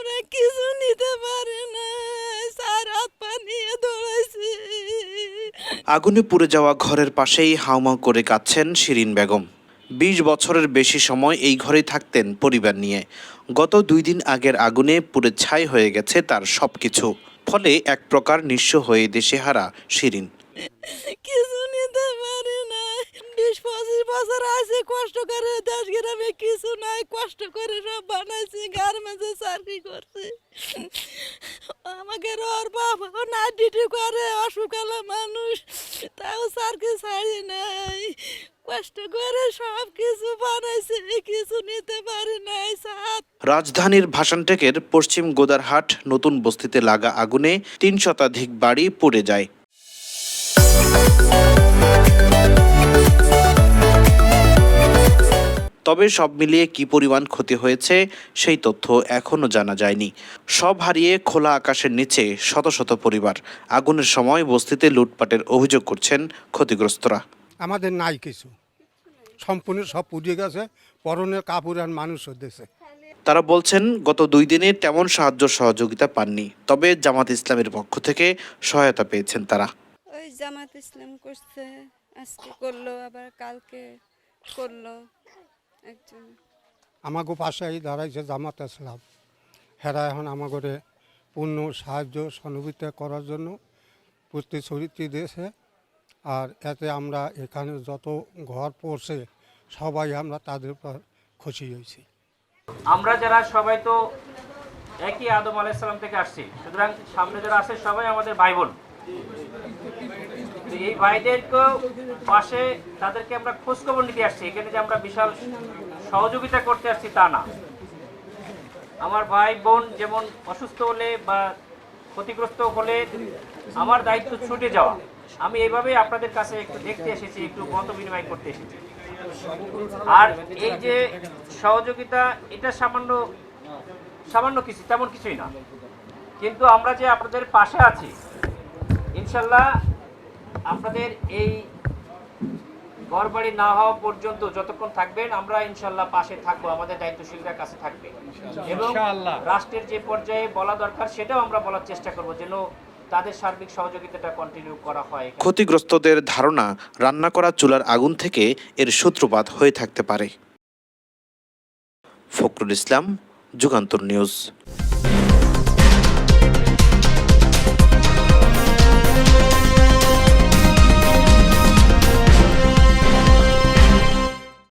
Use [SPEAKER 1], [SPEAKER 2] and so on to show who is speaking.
[SPEAKER 1] আমরা কিছু নিতে পারি না দৌড়াইছি
[SPEAKER 2] আগুনে পুড়ে যাওয়া ঘরের পাশেই হাউমাউ করে কাঁদছেন শিরিন বেগম। বিশ বছরের বেশি সময় এই ঘরেই থাকতেন পরিবার নিয়ে। গত দুই দিন আগের আগুনে পুড়ে ছাই হয়ে গেছে তার সবকিছু। ফলে এক প্রকার নিঃস্ব হয়ে দেশেহারা শিরিন।
[SPEAKER 1] কিছু কষ্ট করে সব বানাইছি, গার্মেন্টসে চাকরি করছি। আমাকে ওর বাবা না ডিউটি করে অসুখালা মানুষ, তাও চাকরি ছাড়ি নাই। কষ্ট করে সব কিছু বানাইছি, কিছু নিতে পারি নাই, সাত।
[SPEAKER 2] রাজধানীর ভাসানটেকের পশ্চিম গোদারহাট নতুন বস্তিতে লাগা আগুনে তিন শতাধিক বাড়ি পুড়ে যায়। তবে সব মিলিয়ে কি পরিমাণ ক্ষতি হয়েছে সেই তথ্য এখনও জানা যায়নি। সব হারিয়ে খোলা আকাশের নিচে শত শত পরিবার আগুনের সময় বস্তিতে লুটপাটের অভিযোগ করছেন ক্ষতিগ্রস্তরা।
[SPEAKER 3] আমাদের নাই কিছু। সম্পূর্ণ সব পুড়ে গেছে পরনের কাপড় আর মানুষ হতেছে
[SPEAKER 2] তারা বলছেন গত দুই দিনে তেমন সাহায্য সহযোগিতা পাননি তবে জামাত ইসলামের পক্ষ থেকে সহায়তা পেয়েছেন তারা।
[SPEAKER 4] ওই জামাত ইসলাম করছে আজকে করল আবার কালকে করল।
[SPEAKER 3] আমাকে পাশে এই দাঁড়াইছে জামাত ইসলাম। হেরা এখন আমাকে পূর্ণ সাহায্য সহযোগিতা করার জন্য প্রতিশ্রুতি দিয়েছে। আর এতে আমরা এখানে যত ঘর পড়ছে সবাই আমরা তাদের উপর খুশি হয়েছি।
[SPEAKER 5] আমরা যারা সবাই তো একই আদম আলাইসাল্লাম থেকে আসছি সুতরাং সামনে যারা আছে সবাই আমাদের ভাই বোন। এই ভাইদেরকেও পাশে তাদেরকে আমরা খোঁজখবর নিতে আসছি। এখানে যে আমরা বিশাল সহযোগিতা করতে আসছি তা না। আমার ভাই বোন যেমন অসুস্থ হলে বা ক্ষতিগ্রস্ত হলে আমার দায়িত্ব ছুটে যাওয়া। আমি এইভাবেই আপনাদের কাছে একটু দেখতে এসেছি, একটু মত বিনিময় করতে এসেছি। আর এই যে সহযোগিতা, এটা সামান্য সামান্য কিছু, তেমন কিছুই না। কিন্তু আমরা যে আপনাদের পাশে আছি ইনশাল্লাহ আপনাদের এই ঘরবাড়ি না হওয়া পর্যন্ত যতক্ষণ থাকবেন আমরা ইনশাল্লাহ পাশে থাকব আমাদের দায়িত্বশীলরা কাছে থাকবে। এবং রাষ্ট্রের যে পর্যায়ে বলা দরকার সেটাও আমরা বলার চেষ্টা করব যেন তাদের সার্বিক সহযোগিতাটা কন্টিনিউ করা হয়।
[SPEAKER 2] ক্ষতিগ্রস্তদের ধারণা রান্না করা চুলার আগুন থেকে এর সূত্রপাত হয়ে থাকতে পারে। ফখরুল ইসলাম যুগান্তর নিউজ।